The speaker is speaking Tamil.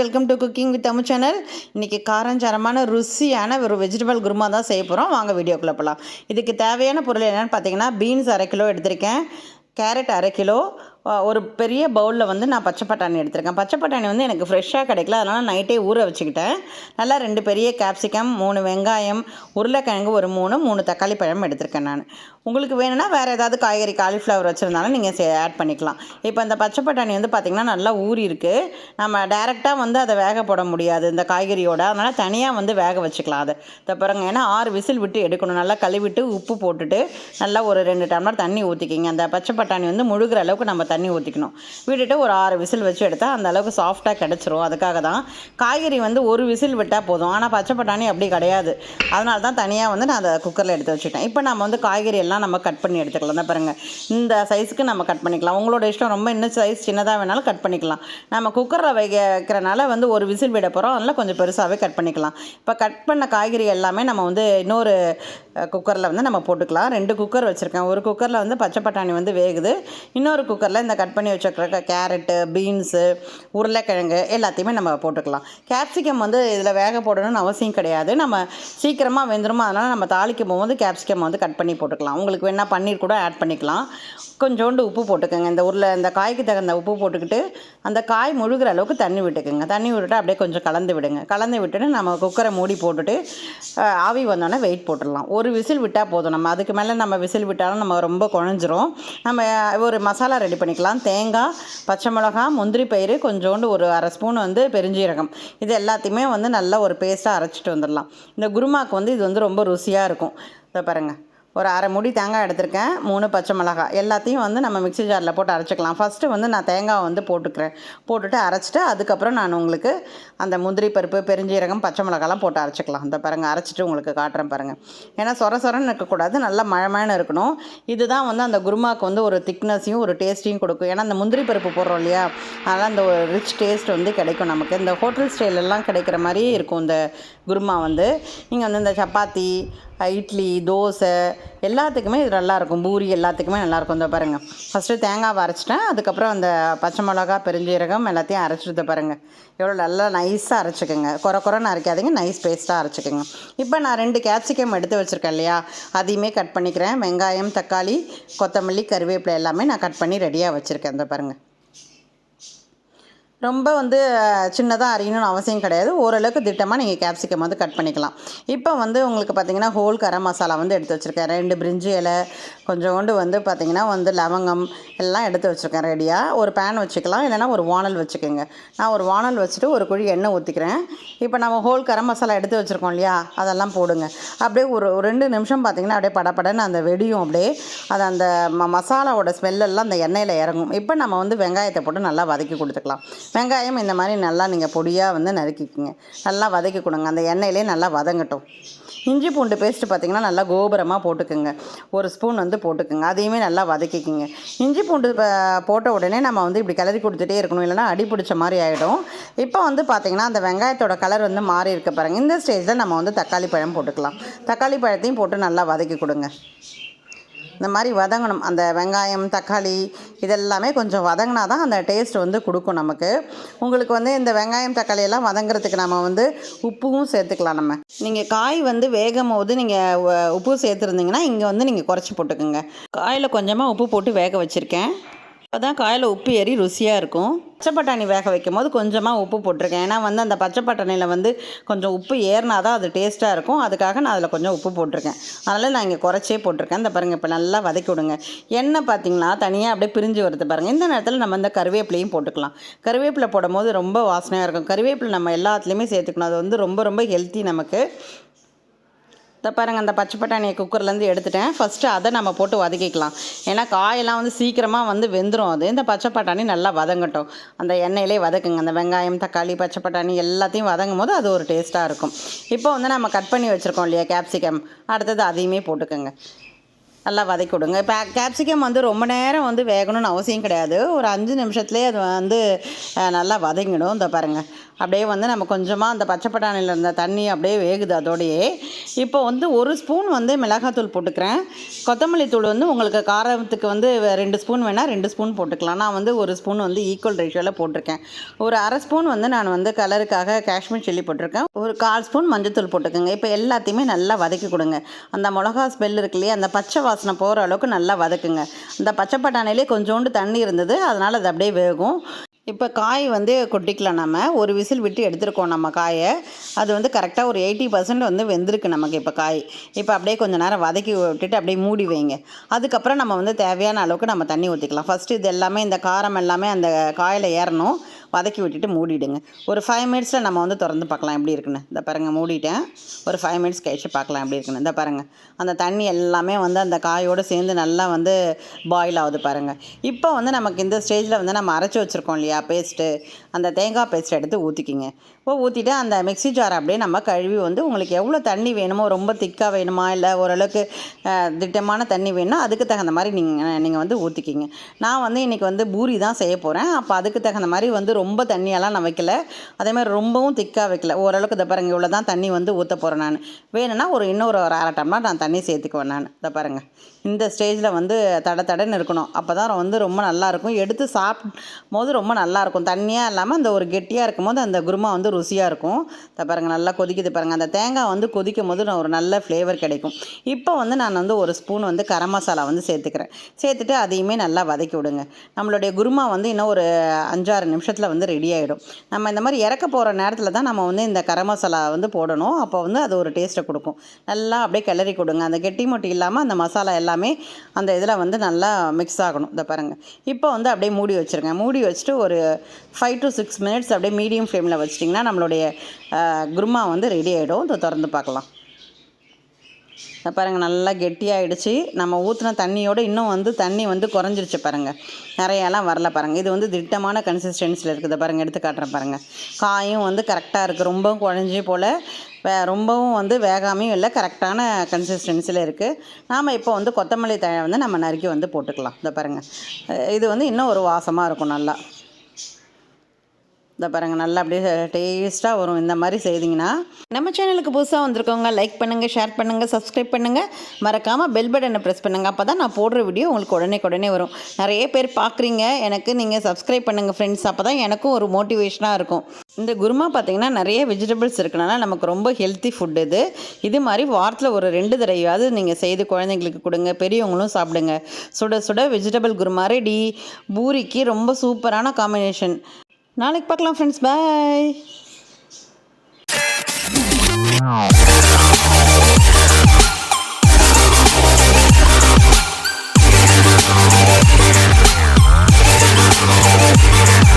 Welcome to cooking with Tamil channel இன்றைக்கி காரஞ்சாரமான ருசியான ஒரு வெஜிடபிள் குருமா தான் செய்ய போகிறோம் வாங்க வீடியோக்குள்ளே போகலாம் இதுக்கு தேவையான பொருள் என்னென்னு பார்த்தீங்கன்னா பீன்ஸ் அரை கிலோ எடுத்திருக்கேன். கேரட் அரை கிலோ ஒரு பெரிய பவுலில் வந்து நான் பச்சை பட்டாணி எடுத்திருக்கேன். பச்சை பட்டாணி வந்து எனக்கு ஃப்ரெஷ்ஷாக கிடைக்கல. அதனால் நைட்டே ஊற வச்சுக்கிட்டேன். நல்லா ரெண்டு பெரிய கேப்சிகம் மூணு வெங்காயம் உருளைக்கிழங்கு ஒரு மூணு மூணு தக்காளி பழம் எடுத்திருக்கேன் நான். உங்களுக்கு வேணும்னா வேறு ஏதாவது காய்கறி காலிஃப்ளவர் வச்சுருந்தாலும் நீங்கள் ஆட் பண்ணிக்கலாம். இப்போ இந்த பச்சை பட்டாணி வந்து பார்த்திங்கன்னா நல்லா ஊறி இருக்குது நம்ம டைரெக்டாக வந்து அதை வேக போட முடியாது இந்த காய்கறியோட. அதனால் தனியாக வந்து வேக வச்சுக்கலாம் அதை. இதை பாருங்க. ஏன்னா ஆறு விசில் விட்டு எடுக்கணும். நல்லா கழுவிட்டு உப்பு போட்டுட்டு நல்லா ஒரு ரெண்டு டம்ளர் தண்ணி ஊற்றிக்கிங்க அந்த பச்சை பட்டாணி வந்து முழுகிற அளவுக்கு நம்ம தண்ணி ஊற்றிக்கணும் விட்டுட்டு ஒரு ஆறு விசில் வச்சு எடுத்தால் அந்த அளவுக்கு சாஃப்டாக கிடச்சிரும். அதுக்காக தான் காய்கறி வந்து ஒரு விசில் விட்டால் போதும். ஆனால் பச்சை பட்டாணி அப்படி கிடையாது. அதனால தான் தனியாக வந்து நான் அதை குக்கரில் எடுத்து வச்சுட்டேன் இப்போ நம்ம வந்து காய்கறி எல்லாம் நம்ம கட் பண்ணி எடுத்துக்கலாம். தான் பாருங்கள் இந்த சைஸுக்கு நம்ம கட் பண்ணிக்கலாம். உங்களோட இஷ்டம் ரொம்ப இன்னும் சைஸ் சின்னதாக வேணாலும் கட் பண்ணிக்கலாம். நம்ம குக்கரில் வைக்கிறனால வந்து ஒரு விசில் விட போகிறோம் அதனால் கொஞ்சம் பெருசாகவே கட் பண்ணிக்கலாம். இப்போ கட் பண்ண காய்கறி எல்லாமே நம்ம வந்து இன்னொரு குக்கரில் வந்து நம்ம போட்டுக்கலாம். ரெண்டு குக்கர் வச்சுருக்கேன். ஒரு குக்கரில் வந்து பச்சை பட்டாணி வந்து வேகுது. இன்னொரு குக்கரில் இந்த கட் பண்ணி வச்சுருக்க கேரட்டு பீன்ஸு உருளைக்கிழங்கு எல்லாத்தையுமே நம்ம போட்டுக்கலாம். கேப்சிகம் வந்து இதில் வேக போடணும்னு அவசியம் கிடையாது. நம்ம சீக்கிரமாக வெந்துடும் அதனால் நம்ம தாளிக்கும் போது கேப்சிகம் வந்து கட் பண்ணி போட்டுக்கலாம். உங்களுக்கு வேணால் பன்னீர் கூட ஆட் பண்ணிக்கலாம். கொஞ்சோண்டு உப்பு போட்டுக்கோங்க. இந்த உருளை இந்த காய்க்கு தகுந்த உப்பு போட்டுக்கிட்டு அந்த காய் முழுகிற அளவுக்கு தண்ணி விட்டுக்குங்க. தண்ணி விட்டுட்டு அப்படியே கொஞ்சம் கலந்து விடுங்க. கலந்து விட்டுட்டு நம்ம குக்கரை மூடி போட்டுட்டு ஆவி வந்தோடனே வெயிட் போட்டுடலாம். ஒரு விசில் விட்டால் போதும். நம்ம அதுக்கு மேலே நம்ம விசில் விட்டாலும் நம்ம ரொம்ப குழஞ்சிரும் நம்ம ஒரு மசாலா ரெடி பண்ணிக்கலாம். தேங்காய் பச்சை மிளகா முந்திரி பயிறு கொஞ்சோண்டு ஒரு அரை ஸ்பூன் வந்து பெருஞ்சீரகம். இது எல்லாத்தையுமே வந்து நல்லா ஒரு பேஸ்ட்டாக அரைச்சிட்டு வந்துடலாம். இந்த குருமாக்கு வந்து இது வந்து ரொம்ப ருசியாக இருக்கும். இதை பாருங்கள் ஒரு அரை முடி தேங்காய் எடுத்திருக்கேன் மூணு பச்சை மிளகாய். எல்லாத்தையும் வந்து நம்ம மிக்ஸி ஜாரில் போட்டு அரைச்சிக்கலாம். ஃபஸ்ட்டு வந்து நான் தேங்காய் வந்து போட்டுக்கிறேன். போட்டுட்டு அரைச்சிட்டு அதுக்கப்புறம் நான் உங்களுக்கு அந்த முந்திரி பருப்பு பெருஞ்சீரகம் பச்சை மிளகாலாம் போட்டு அரைச்சிக்கலாம். அந்த பாருங்கள் அரைச்சிட்டு உங்களுக்கு காட்டுறேன் பாருங்கள் ஏன்னா சொர சொரன்னு இருக்கக்கூடாது நல்லா மழமழன்னு இருக்கணும். இதுதான் வந்து அந்த குருமாக்கு வந்து ஒரு திக்னஸையும் ஒரு டேஸ்ட்டையும் கொடுக்கும். ஏன்னா அந்த முந்திரி பருப்பு போடுறோம் இல்லையா? அதனால் அந்த ஒரு ரிச் டேஸ்ட் வந்து கிடைக்கும் நமக்கு. இந்த ஹோட்டல் ஸ்டைலெல்லாம் கிடைக்கிற மாதிரியே இருக்கும் இந்த குருமா வந்து. நீங்கள் வந்து இந்த சப்பாத்தி இட்லி தோசை எல்லாத்துக்குமே இது நல்லாயிருக்கும். பூரி எல்லாத்துக்குமே நல்லாயிருக்கும். இந்த பாருங்கள் ஃபஸ்ட்டு தேங்காவை அரைச்சிட்டேன். அதுக்கப்புறம் அந்த பச்சை மிளகா பெருஞ்சீரகம் எல்லாத்தையும் அரைச்சிட்டு பாருங்கள் எவ்வளோ நல்லா நைஸாக அரைச்சிக்கோங்க. குறை குறைன்னு அரைக்காதீங்க. நைஸ் பேஸ்ட்டாக அரைச்சிக்கோங்க. இப்போ நான் ரெண்டு கேப்சிகம் எடுத்து வச்சுருக்கேன் இல்லையா? அதையுமே கட் பண்ணிக்கிறேன். வெங்காயம் தக்காளி கொத்தமல்லி கருவேப்பிலை எல்லாமே நான் கட் பண்ணி ரெடியாக வச்சுருக்கேன். இந்த பாருங்கள் ரொம்ப வந்து சின்னதாக அரியணும்னு அவசியம் கிடையாது. ஓரளவுக்கு திட்டமாக நீங்கள் கேப்சிகம் வந்து கட் பண்ணிக்கலாம். இப்போ வந்து உங்களுக்கு பார்த்தீங்கன்னா ஹோல் கரம் மசாலா வந்து எடுத்து வச்சுருக்கேன். ரெண்டு பிரிஞ்சி இலை கொஞ்சோண்டு வந்து பார்த்தீங்கன்னா வந்து லவங்கம் எல்லாம் எடுத்து வச்சுருக்கேன் ரெடியாக ஒரு பேன் வச்சுக்கலாம் இல்லைனா ஒரு வானல் வச்சுக்கோங்க. நான் ஒரு வானல் வச்சுட்டு ஒரு குழி எண்ணெய் ஊற்றிக்கிறேன் இப்போ நம்ம ஹோல் கரம் மசாலா எடுத்து வச்சுருக்கோம் இல்லையா? அதெல்லாம் போடுங்க. அப்படியே ஒரு ஒரு ரெண்டு நிமிஷம் பார்த்தீங்கன்னா அப்படியே படபடன்னு அந்த வெடியும் அப்படியே அது அந்த ம மசாலாவோட ஸ்மெல்லெல்லாம் அந்த எண்ணெயில் இறங்கும். இப்போ நம்ம வந்து வெங்காயத்தை போட்டு நல்லா வதக்கி கொடுத்துக்கலாம். வெங்காயம் இந்த மாதிரி நல்லா நீங்கள் பொடியாக வந்து நறுக்கிக்கோங்க. நல்லா வதக்கி கொடுங்க. அந்த எண்ணெயிலே நல்லா வதங்கட்டும். இஞ்சி பூண்டு பேஸ்ட்டு பார்த்தீங்கன்னா நல்லா கோபுரமாக போட்டுக்குங்க. ஒரு ஸ்பூன் வந்து போட்டுக்குங்க. அதையுமே நல்லா வதக்கிக்கிங்க. இஞ்சி பூண்டு போட்ட உடனே நம்ம வந்து இப்படி கிளறி கொடுத்துட்டே இருக்கணும். இல்லைன்னா அடி பிடிச்ச மாதிரி ஆகிடும் இப்போ வந்து பார்த்திங்கன்னா அந்த வெங்காயத்தோட கலர் வந்து மாறி இருக்க பாருங்கள் இந்த ஸ்டேஜில் நம்ம வந்து தக்காளி பழம் போட்டுக்கலாம். தக்காளி பழத்தையும் போட்டு நல்லா வதக்கி கொடுங்க. இந்த மாதிரி வதங்கணும். அந்த வெங்காயம் தக்காளி இதெல்லாமே கொஞ்சம் வதங்கினா தான் அந்த டேஸ்ட் வந்து கொடுக்கும் நமக்கு. உங்களுக்கு வந்து இந்த வெங்காயம் தக்காளி எல்லாம் வதங்குறதுக்கு நம்ம வந்து உப்பும் சேர்த்துக்கலாம் நம்ம. நீங்கள் காய் வந்து வேகும் போது நீங்கள் உப்பு சேர்த்துருந்தீங்கன்னா இங்கே வந்து நீங்கள் குறைச்சி போட்டுக்கோங்க. காயில் கொஞ்சமாக உப்பு போட்டு வேக வச்சுருக்கேன். அப்பதான் காயில் உப்பு ஏறி ருசியாக இருக்கும். பச்சை பட்டாணி வேக வைக்கும் போது கொஞ்சமாக உப்பு போட்டிருக்கேன். ஏன்னா வந்து அந்த பச்சை பட்டாணியில் வந்து கொஞ்சம் உப்பு ஏறினா தான் அது டேஸ்ட்டாக இருக்கும். அதுக்காக நான் அதில் கொஞ்சம் உப்பு போட்டிருக்கேன். அதனால் நான் இங்கே குறைச்சே போட்டிருக்கேன். இந்த பாருங்கள் இப்போ நல்லா வதக்கி விடுங்க. எண்ணெய் பார்த்தீங்கன்னா தனியாக அப்படியே பிரிஞ்சு வருது பாருங்கள் இந்த நேரத்தில் நம்ம இந்த கருவேப்பிலையும் போட்டுக்கலாம். கருவேப்பிலை போடும்போது ரொம்ப வாசனையாக இருக்கும். கருவேப்பிலை நம்ம எல்லாத்துலேயுமே சேர்த்துக்கணும். அது வந்து ரொம்ப ரொம்ப ஹெல்த்தி நமக்கு. இதை பாருங்கள் அந்த பச்சை பட்டாணியை குக்கர்லேருந்து எடுத்துட்டேன். ஃபஸ்ட்டு அதை நம்ம போட்டு வதக்கிக்கலாம். ஏன்னா காயெல்லாம் வந்து சீக்கிரமாக வந்து வெந்துடும் அது. இந்த பச்சை பட்டாணி நல்லா வதங்கட்டும். அந்த எண்ணெயிலே வதக்குங்க. அந்த வெங்காயம் தக்காளி பச்சை பட்டாணி எல்லாத்தையும் வதங்கும் போது அது ஒரு டேஸ்ட்டாக இருக்கும். இப்போ வந்து நம்ம கட் பண்ணி வச்சுருக்கோம் இல்லையா கேப்சிகம் அடுத்தது அதையுமே போட்டுக்கோங்க. நல்லா வதக்கி விடுங்க. இப்போ கேப்சிகம் வந்து ரொம்ப நேரம் வந்து வேகணும்னு அவசியம் கிடையாது. ஒரு அஞ்சு நிமிஷத்துலேயே அது வந்து நல்லா வதங்கிடும். இந்த பாருங்கள் அப்படியே வந்து நம்ம கொஞ்சமாக அந்த பச்சை பட்டாணியில் இருந்த தண்ணி அப்படியே வேகுது அதோடையே. இப்போ வந்து ஒரு ஸ்பூன் வந்து மிளகாத்தூள் போட்டுக்கிறேன். கொத்தமல்லி தூள் வந்து உங்களுக்கு காரத்துக்கு வந்து ரெண்டு ஸ்பூன் வேணால் ரெண்டு ஸ்பூன் போட்டுக்கலாம். நான் வந்து ஒரு ஸ்பூன் வந்து ஈக்குவல் ரேஷியோவில் போட்டிருக்கேன். ஒரு அரை ஸ்பூன் வந்து நான் வந்து கலருக்காக காஷ்மீர் சில்லி போட்டிருக்கேன். ஒரு கால் ஸ்பூன் மஞ்சத்தூள் போட்டுக்கோங்க. இப்போ எல்லாத்தையுமே நல்லா வதக்கி கொடுங்க. அந்த மிளகா ஸ்மெல் இருக்கு இல்லையா அந்த பச்சை வாசனை போகிற அளவுக்கு நல்லா வதக்குங்க. இந்த பச்சை பட்டாணிலே கொஞ்சோண்டு தண்ணி இருந்தது அதனால் அது அப்படியே வேகும். இப்போ காய் வந்து கொட்டிக்கலாம் நம்ம. ஒரு விசில் விட்டு எடுத்துருக்கோம் நம்ம காயை. அது வந்து கரெக்டாக ஒரு எயிட்டி பர்சன்ட் வந்து வெந்திருக்கு நமக்கு இப்போ காய். இப்போ அப்படியே கொஞ்சம் நேரம் வதக்கி விட்டுட்டு அப்படியே மூடி வைங்க. அதுக்கப்புறம் நம்ம வந்து தேவையான அளவுக்கு நம்ம தண்ணி ஊற்றிக்கலாம் ஃபஸ்ட்டு இது எல்லாமே இந்த காரம் எல்லாமே அந்த காயில் ஏறணும். வதக்கி விட்டுட்டு மூடிடுங்க. ஒரு ஃபைவ் மினிட்ஸில் நம்ம வந்து திறந்து பார்க்கலாம் எப்படி இருக்குன்னு. இந்த பாருங்கள் மூடிட்டேன். ஒரு ஃபைவ் மினிட்ஸ் கழிச்சு பார்க்கலாம் எப்படி இருக்குன்னு. இந்த பாருங்கள் அந்த தண்ணி எல்லாமே வந்து அந்த காயோடு சேர்ந்து நல்லா வந்து பாயில் ஆகுது பாருங்கள் இப்போ வந்து நமக்கு இந்த ஸ்டேஜில் வந்து நம்ம அரைச்சி வச்சுருக்கோம் இல்லையா பேஸ்ட்டு அந்த தேங்காய் பேஸ்ட் எடுத்து ஊற்றிக்கிங்க இப்போ ஊற்றிட்டு அந்த மிக்ஸி ஜார் அப்படியே நம்ம கழுவி வந்து உங்களுக்கு எவ்வளோ தண்ணி வேணுமோ ரொம்ப திக்காக வேணுமா இல்லை ஓரளவுக்கு திட்டமான தண்ணி வேணும்னா அதுக்கு தகுந்த மாதிரி நீங்கள் நீங்கள் வந்து ஊற்றிக்கிங்க நான் வந்து இன்றைக்கி வந்து பூரி தான் செய்ய போகிறேன் அப்போ அதுக்கு தகுந்த மாதிரி வந்து ரொம்ப ரொம்ப தண்ணியெல்லாம் நான் வைக்கல. அதே மாதிரி ரொம்பவும் திக்காக வைக்கல. ஓரளவுக்கு இதை பாருங்கள் இவ்வளோ தான் தண்ணி வந்து ஊற்ற போகிறேன் நான். வேணும்னா ஒரு இன்னொரு ஒரு அரை டம்ளர் நான் தண்ணி சேர்த்துக்குவேன் நான். இதை பாருங்கள் இந்த ஸ்டேஜில் வந்து தட தடன்னு இருக்கணும். அப்போ தான் வந்து ரொம்ப நல்லாயிருக்கும் எடுத்து சாப்பிடும் போது ரொம்ப நல்லாயிருக்கும் தண்ணியாக இல்லாமல் அந்த ஒரு கெட்டியாக இருக்கும் போது அந்த குருமா வந்து ருசியாக இருக்கும். இதை பாருங்கள் நல்லா கொதிக்குது பாருங்கள் அந்த தேங்காய் வந்து கொதிக்கும் போது நான் ஒரு நல்ல ஃப்ளேவர் கிடைக்கும். இப்போ வந்து நான் வந்து ஒரு ஸ்பூன் வந்து கரம் மசாலா வந்து சேர்த்துக்கிறேன். சேர்த்துட்டு அதையுமே நல்லா வதக்கி விடுங்க. நம்மளுடைய குருமா வந்து இன்னும் ஒரு அஞ்சாறு நிமிஷத்தில் வந்து ரெடி ஆகிடும் நம்ம இந்த மாதிரி இறக்க போகிற நேரத்தில் தான் நம்ம வந்து இந்த கரம் மசாலா வந்து போடணும். அப்போ வந்து அது ஒரு டேஸ்ட்டை கொடுக்கும். நல்லா அப்படியே கிளறி கொடுங்க. அந்த கெட்டி மொட்டி இல்லாமல் அந்த மசாலா எல்லாமே அந்த இதில் வந்து நல்லா மிக்ஸ் ஆகணும். இதை பாருங்கள் இப்போ வந்து அப்படியே மூடி வச்சுருங்க. மூடி வச்சுட்டு ஒரு ஃபைவ் டு சிக்ஸ் மினிட்ஸ் அப்படியே மீடியம் ஃப்ளேமில் வச்சிட்டிங்கன்னா நம்மளுடைய குருமா வந்து ரெடி ஆகிடும் இதை திறந்து பார்க்கலாம். பாருங்கள் நல்லா கெட்டியாகிடுச்சு நம்ம ஊற்றின தண்ணியோடு இன்னும் வந்து தண்ணி வந்து குறைஞ்சிருச்சு பாருங்கள் நிறையெல்லாம் வரல பாருங்கள் இது வந்து திட்டமான கன்சிஸ்டன்சியில் இருக்குது. பாருங்கள் எடுத்து காட்டுறேன் பாருங்கள் காயும் வந்து கரெக்டாக இருக்குது ரொம்பவும் குழஞ்சி போல். வே ரொம்பவும் வந்து வேகாமையும் இல்லை. கரெக்டான கன்சிஸ்டன்சியில் இருக்குது நாம் இப்போ வந்து கொத்தமல்லி தழை வந்து நம்ம நறுக்கி வந்து போட்டுக்கலாம். இதை பாருங்கள் இது வந்து இன்னும் ஒரு வாசமாக இருக்கும் நல்லா. இந்த பாருங்கள் நல்லா அப்படியே டேஸ்ட்டாக வரும். இந்த மாதிரி செய்திங்கன்னா நம்ம சேனலுக்கு புதுசாக வந்திருக்கவங்க லைக் பண்ணுங்கள் ஷேர் பண்ணுங்கள் சப்ஸ்கிரைப் பண்ணுங்கள் மறக்காமல் பெல் பட்டனை ப்ரெஸ் பண்ணுங்கள் அப்போ தான் நான் போடுற வீடியோ உங்களுக்கு உடனே உடனே வரும். நிறைய பேர் பார்க்குறீங்க எனக்கு நீங்கள் சப்ஸ்கிரைப் பண்ணுங்கள் ஃப்ரெண்ட்ஸ் அப்போ தான் எனக்கும் ஒரு மோட்டிவேஷனாக இருக்கும். இந்த குருமா பார்த்தீங்கன்னா நிறைய வெஜிடபிள்ஸ் இருக்கனால நமக்கு ரொம்ப ஹெல்த்தி ஃபுட் இது. இது மாதிரி வாரத்தில் ஒரு ரெண்டு தடவையாவது நீங்கள் செய்து குழந்தைங்களுக்கு கொடுங்க பெரியவங்களும் சாப்பிடுங்க. சுட சுட வெஜிடபிள் குருமா ரெடி பூரிக்கு ரொம்ப சூப்பரான காம்பினேஷன் நாளைக்கு பார்க்கலாம் ஃப்ரெண்ட்ஸ் பாய் We'll.